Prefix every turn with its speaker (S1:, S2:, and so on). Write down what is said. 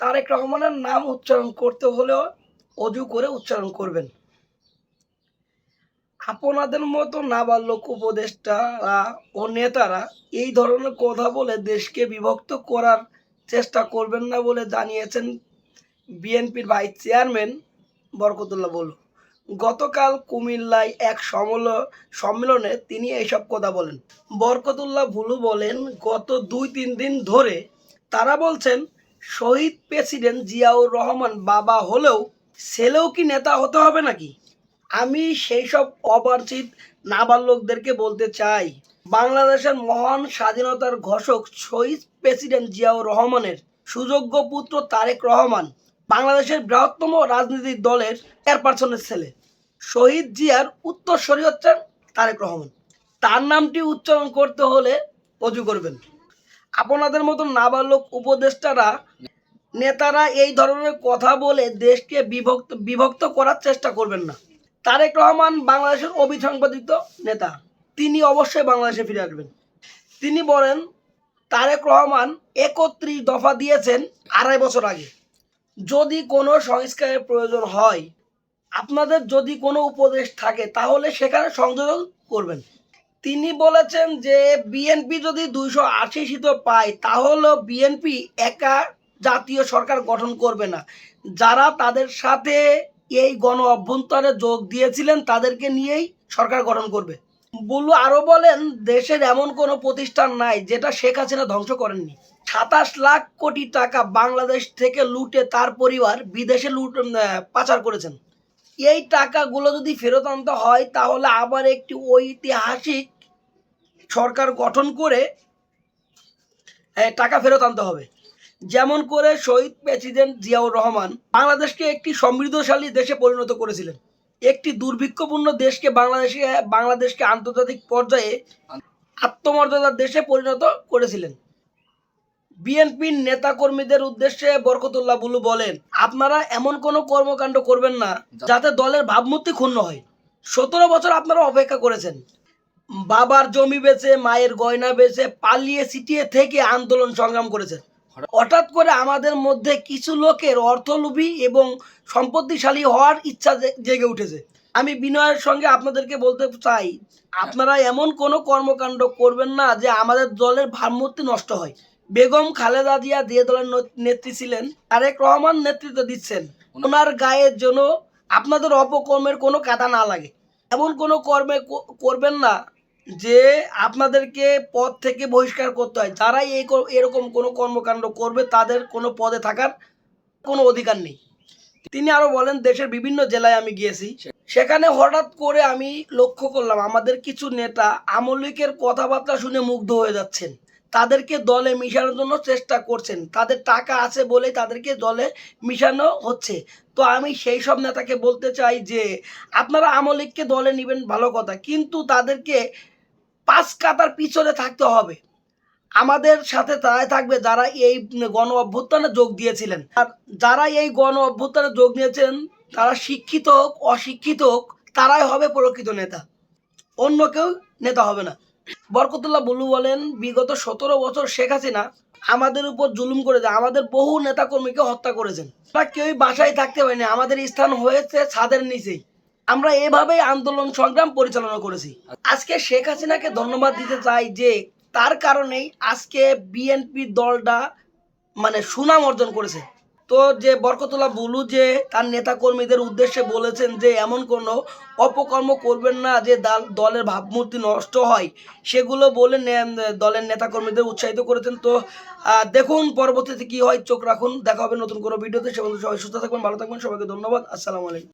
S1: তারেক রহমানের নাম উচ্চারণ করতে হলেও অজু করে উচ্চারণ করবেন। আপনাদের মতো নাবালক উপদেষ্টারা ও নেতারা এই ধরনের কথা বলে দেশকে বিভক্ত করার চেষ্টা করবেন না বলে জানিয়েছেন বিএনপির ভাইস চেয়ারম্যান বরকতুল্লাহ বলু। গতকাল কুমিল্লায় এক সমল, সম্মেলনে তিনি এইসব কথা বলেন। বরকতুল্লাহ ভুলু বলেন, গত দুই তিন দিন ধরে তারা বলছেন শহীদ প্রেসিডেন্ট জিয়াউর রহমান বাবা হলেও ছেলেও কি নেতা হতে হবে নাকি? আমি সেই সব অবাঞ্ছিত নাবালকদেরকে বলতে চাই। বাংলাদেশের মহান স্বাধীনতার ঘোষক শহীদ প্রেসিডেন্ট জিয়াউর রহমানের সুযোগ্য পুত্র তারেক রহমান বাংলাদেশের বৃহত্তম রাজনৈতিক দলের চেয়ারপারসনের ছেলে। শহীদ জিয়ার উত্তরসূরি হচ্ছেন তারেক রহমান। তার নামটি উচ্চারণ করতে হলে অজু করবেন। আপনাদের মতো নাবালক উপদেষ্টারা, নেতারা এই ধরনের কথা বলে দেশকে বিভক্ত বিভক্ত করার চেষ্টা করবেন না। তারেক রহমান বাংলাদেশের অবিসংবাদিত নেতা। তিনি অবশ্যই বাংলাদেশে ফিরে আসবেন। তিনি বলেন, তারেক রহমান একত্রিশ দফা দিয়েছেন আড়াই বছর আগে। যদি কোনো সংস্কারের প্রয়োজন হয়, আপনাদের যদি কোনো উপদেশ থাকে, তাহলে সেখানে সংযোজন করবেন। তিনি বলেছেন যে বিএনপি যদি দুইশো আশি সিট পায়, তাহলেও বিএনপি একা জাতীয় সরকার গঠন করবে না। যারা তাদের সাথে এই গণ অভ্যন্তরে যোগ দিয়েছিলেন, তাদেরকে নিয়েই সরকার গঠন করবে। বুলু আরও বলেন, দেশের এমন কোনো প্রতিষ্ঠান নাই যেটা শেখ হাসিনা ধ্বংস করেননি। সাতাশ লাখ কোটি টাকা বাংলাদেশ থেকে লুটে তার পরিবার বিদেশে লুট পাচার করেছেন। এই টাকাগুলো যদি ফেরত আনতে হয়, তাহলে আবার একটি ঐতিহাসিক সরকার গঠন করে টাকা ফেরত আনতে হবে। যেমন করে শহীদ প্রেসিডেন্ট জিয়াউর রহমান বাংলাদেশকে একটি সমৃদ্ধশালী দেশে পরিণত করেছিলেন। একটি দুর্ভিক্ষপূর্ণ দেশকে বাংলাদেশে, বাংলাদেশকে আন্তর্জাতিক পর্যায়ে আত্মমর্যাদার দেশে পরিণত করেছিলেন। বিএনপির নেতাকর্মীদের উদ্দেশ্যে বরকতুল্লাহ বুলু বলেন, আপনারা এমন কোনো কর্মকাণ্ড করবেন না, যাতে দলের ভাবমূর্তি ক্ষুণ্ণ হয়। সতেরো বছর আপনারা অপেক্ষা করেছেন। বাবার জমি বেচে, মায়ের গয়না বেচে, পালিয়ে সিটিয়ে থেকে আন্দোলন সংগ্রাম করেছেন। হঠাৎ করে আমাদের মধ্যে কিছু লোকের অর্থলোভী এবং সম্পত্তিশালী হওয়ার ইচ্ছা জেগে উঠেছে। আমি বিনয়ের সঙ্গে আপনাদেরকে বলতে চাই, আপনারা এমন কোনো কর্মকাণ্ড করবেন না যে আমাদের দলের ভাবমূর্তি নষ্ট হয়। বেগম খালেদা জিয়া যে দলের নেত্রী ছিলেন, তারেক রহমান নেতৃত্ব দিচ্ছেন। ওনার গায়ের জন্য আপনাদের অপকর্মের কোনো কাটা না লাগে। এমন কোনো কর্মে করবেন না যে আপনাদেরকে পদ থেকে বহিষ্কার করতে হয়। যারাই এই এরকম কোনো কর্মকাণ্ড করবে, তাদের কোনো পদে থাকার কোনো অধিকার নেই। তিনি আরও বলেন, দেশের বিভিন্ন জেলায় আমি গিয়েছি। সেখানে হঠাৎ করে আমি লক্ষ্য করলাম, আমাদের কিছু নেতা আমলিকের কথাবার্তা শুনে মুগ্ধ হয়ে যাচ্ছেন। তাদেরকে দলে মিশানোর জন্য চেষ্টা করছেন। তাদের টাকা আছে বলেই তাদেরকে দলে মিশানো হচ্ছে। তো আমি সেই সব নেতাকে বলতে চাই যে, আপনারা আমলিককে দলে নেবেন, ভালো কথা। কিন্তু তাদেরকে পাঁচ কাতার পিছনে থাকতে হবে। আমাদের সাথে তারাই থাকবে যারা এই গণ অভ্যুত্থানে যোগ দিয়েছিলেন। আর যারা এই গণ অভ্যুত্থানে যোগ নিয়েছেন তারা শিক্ষিত হোক, অশিক্ষিত হোক, তারাই হবে প্রকৃত নেতা। অন্য কেউ নেতা হবে না। বরকতুল্লাহ বুলু বলেন, বিগত সতেরো বছর শেখ হাসিনা আমাদের উপর জুলুম করেছে, আমাদের বহু নেতাকর্মীকে হত্যা করেছেন। কেউই বাসায় থাকতে পারিনি, আমাদের স্থান হয়েছে ছাদের নিচেই। আমরা এভাবেই আন্দোলন সংগ্রাম পরিচালনা করেছি। আজকে শেখ হাসিনাকে ধন্যবাদ দিতে চাই যে তার কারণেই আজকে বিএনপি দলটা মানে সুনাম অর্জন করেছে। তো যে বরকতুল্লাহ বুলু যে তার নেতা কর্মীদের উদ্দেশ্যে বলেছেন যে এমন কোনো অপকর্ম করবেন না যে দাল- দলের ভাবমূর্তি নষ্ট হয়। সেগুলো বলে দলের নেতা কর্মীদের উৎসাহিত করেছেন। তো দেখুন পরবর্তীতে কি হয়। চোখ রাখুন। দেখা হবে নতুন কোনো ভিডিওতে। সে সবাই সুস্থ থাকবেন, ভালো থাকবেন। সবাইকে ধন্যবাদ। আসসালামু আলাইকুম।